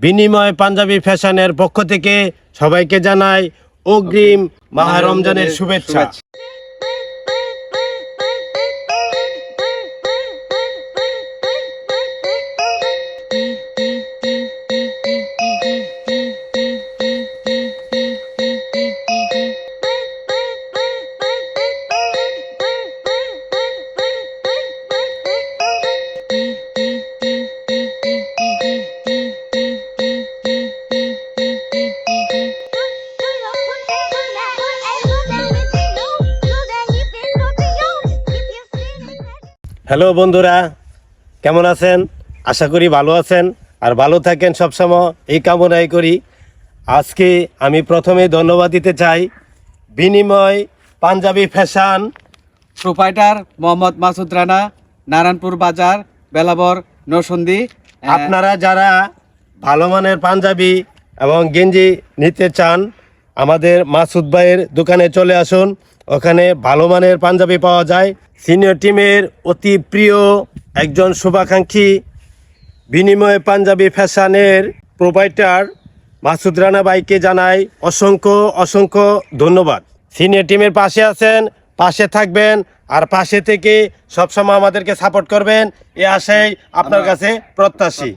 বিনিময় পাঞ্জাবি ফ্যাশনের পক্ষ থেকে সবাইকে জানাই অগ্রিম মাহ রমজানের শুভেচ্ছা। হ্যালো বন্ধুরা কেমন আছেন? আশা করি ভালো আছেন আর ভালো থাকেন সবসময়। এই কামনাই করি। আজকে আমি প্রথমে ধন্যবাদ দিতে চাই বিনিময় পাঞ্জাবি ফ্যাশন প্রোপাইটার মোহাম্মদ মাসুদ রানা নারায়ণপুর বাজার বেলাবর নসন্দি আপনারা যারা ভালো মানের পাঞ্জাবি এবং গেঞ্জি নিতে চান আমাদের মাসুদ ভাইয়ের দোকানে চলে আসুন। ওখানে ভালো মানের পাঞ্জাবি পাওয়া যায়। সিনিয়র টিমের অতি প্রিয় একজন শুভাকাঙ্ক্ষী বিনিময় পাঞ্জাবি ফ্যাশনের প্রোভাইডার মাসুদ রানা ভাইকে জানাই অসংখ্য অসংখ্য ধন্যবাদ। সিনিয়র টিমের পাশে আছেন পাশে থাকবেন আর পাশে থেকে সবসময় আমাদেরকে সাপোর্ট করবেন। এ আশাই আপনার কাছে প্রত্যাশী।